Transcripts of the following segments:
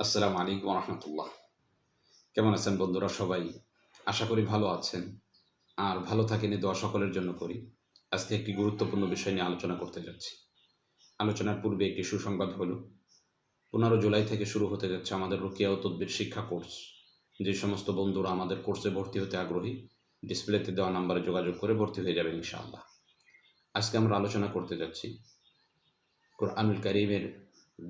আসসালামু আলাইকুম রহমতুল্লাহ কেমন আছেন বন্ধুরা সবাই? আশা করি ভালো আছেন। আর ভালো থাকেন দোয়া সকলের জন্য করি। আজকে একটি গুরুত্বপূর্ণ বিষয় নিয়ে আলোচনা করতে যাচ্ছি। আলোচনার পূর্বে একটি সুসংবাদ হলো, পনেরো জুলাই থেকে শুরু হতে যাচ্ছে আমাদের রুকিয়া ও তদ্বির শিক্ষা কোর্স। যে সমস্ত বন্ধুরা আমাদের কোর্সে ভর্তি হতে আগ্রহী, ডিসপ্লেতে দেওয়া নাম্বারে যোগাযোগ করে ভর্তি হয়ে যাবেন ইনশাআল্লাহ। আজকে আমরা আলোচনা করতে যাচ্ছি কোরআনুল করিমের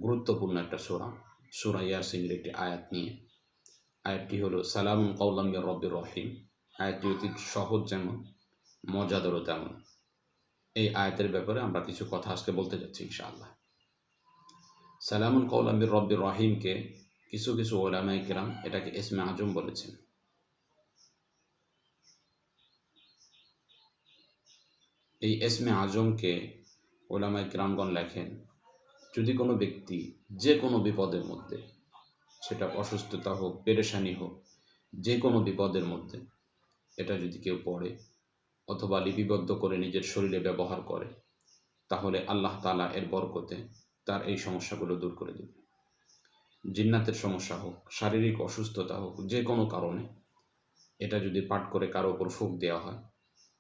গুরুত্বপূর্ণ একটা সোরা। সুরা ইয়াসিনের একটি আয়াত নিয়ে। আয়াতটি হলো সালাম কৌলাম রব্বির রহিম। আয়াতটি অতি সহজ যেমন, মজাদারও তেমন। এই আয়াতের ব্যাপারে আমরা কিছু কথা আজকে বলতে যাচ্ছি ইনশাআল্লাহ। সালামুল কৌলাম্বির রব্বির রহিমকে কিছু কিছু ওলামাই কেরাম এটাকে এসমে আজম বলেছেন। এই এসমে আজমকে ওলামাই কেরামগণ লেখেন যদি কোনো ব্যক্তি যে কোনো বিপদের মধ্যে, সেটা অসুস্থতা হোক, পেরেশানি হোক, যে কোনো বিপদের মধ্যে এটা যদি কেউ পড়ে অথবা লিপিবদ্ধ করে নিজের শরীরে ব্যবহার করে, তাহলে আল্লাহ তালা এর বরকতে তার এই সমস্যাগুলো দূর করে দেবে। জিন্নাতের সমস্যা হোক, শারীরিক অসুস্থতা হোক, যে কোনো কারণে এটা যদি পাঠ করে কারও ওপর ফুক দেওয়া হয়,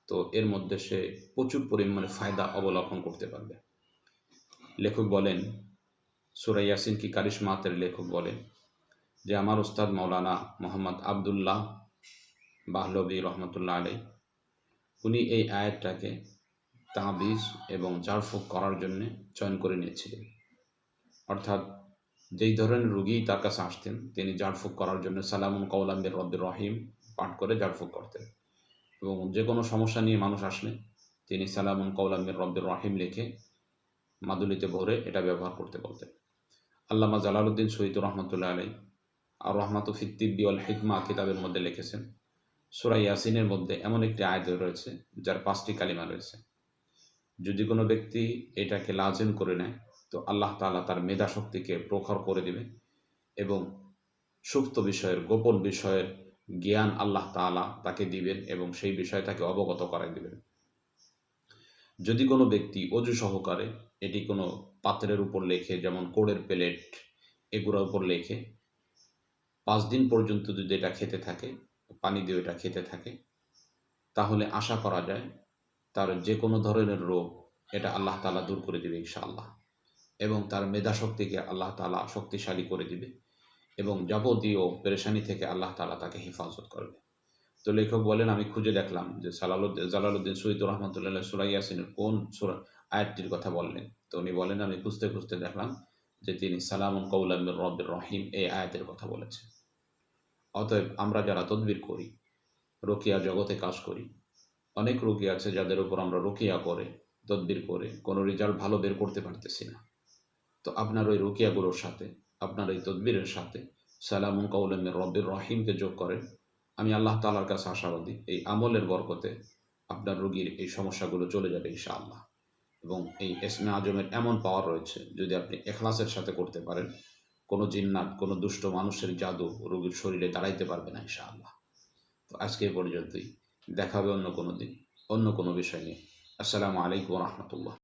তো এর মধ্যে সে প্রচুর পরিমাণে ফায়দা অবলম্বন করতে পারবে। লেখক বলেন, সুরা ইয়াসিন কি কারিশমাতের লেখক বলেন যে, আমার উস্তাদ মৌলানা মোহাম্মদ আবদুল্লাহ বাহলবী রহমতুল্লাহ আলী উনি এই আয়াতটাকে তাবিজ এবং জারফুক করার জন্য চয়ন করে নিয়েছিলেন। অর্থাৎ যেই ধরনের রুগী তার কাছে আসতেন, তিনি জারফুক করার জন্য সালামুন কৌলাম্বের রব্বির রহিম পাঠ করে জারফুক করতেন এবং যে কোনো সমস্যা নিয়ে মানুষ আসলে তিনি সালামুন কৌলাম্বের রব্বির রহিম লিখে মাদুলিতে ভরে এটা ব্যবহার করতে বলতেন। আল্লামা জালালউদ্দিন শহীদ রহমতুল্লাহ আলাই আর রহমাত ফিত্তিব্বি আল হিকমা কিতাবের মধ্যে লিখেছেন সুরাই ইয়াসিনের মধ্যে এমন একটি আয়ত রয়েছে যার পাঁচটি কালিমা রয়েছে। যদি কোনো ব্যক্তি এটাকে লাজেম করে নেয়, তো আল্লাহ তালা তার মেধা শক্তিকে প্রখর করে দিবে এবং সুপ্ত বিষয়ের, গোপন বিষয়ের জ্ঞান আল্লাহ তালা তাকে দিবেন এবং সেই বিষয়ে তাকে অবগত করাই দিবেন। যদি কোনো ব্যক্তি অজু সহকারে এটি কোনো পাত্রের উপর লেখে, যেমন কোড়ের প্লেট এগুলোর উপর লেখে, পাঁচ দিন পর্যন্ত যদি এটা খেতে থাকে, পানি দিয়ে এটা খেতে থাকে, তাহলে আশা করা যায় তার যে কোনো ধরনের রোগ এটা আল্লাহ তালা দূর করে দিবে ইনশাআল্লাহ এবং তার মেধাশক্তিকে আল্লাহ তালা শক্তিশালী করে দিবে এবং যাবতীয় পেরেশানি থেকে আল্লাহ তালা তাকে হেফাজত করবে। তো লেখক বলেন, আমি খুঁজে দেখলাম যে সালালুদ্দিন, জালালুদ্দিন সৈয়দ রহমতুল্লাহ সুরাই ইয়াসিনের কোন আয়াতটির কথা বললেন। তো উনি বলেন, আমি খুঁজতে খুঁজতে দেখলাম যে তিনি সালামুন কৌলামের রব্বের রহিম এই আয়াতের কথা বলেছেন। অতএব আমরা যারা তদবির করি, রোকিয়া জগতে কাজ করি, অনেক রোগী আছে যাদের উপর আমরা রোকিয়া করে, তদবির করে, কোনো রেজাল্ট ভালো বের করতে পারতেছি না। তো আপনার ওই রোকিয়াগুলোর সাথে, আপনার এই তদবিরের সাথে সালামুন কৌলামের রব্বের রহিমকে যোগ করেন আমি আল্লাহ তালার কাছে আশাবাদী, এই আমলের বরকতে আপনার রোগীর এই সমস্যাগুলো চলে যাবে ইনশাআল্লাহ। এবং এই এসমে আজমের এমন পাওয়ার রয়েছে, যদি আপনি এখলাসের সাথে করতে পারেন, কোনো জিন্নাত, কোনো দুষ্ট মানুষের জাদু রোগীর শরীরে দাঁড়াইতে পারবে না ইনশাআল্লাহ। তো আজকে পর্যন্তই দেখাবে অন্য কোনো দিন, অন্য কোনো বিষয় নিয়ে। আসসালামু আলাইকুম রহমতুল্লাহ।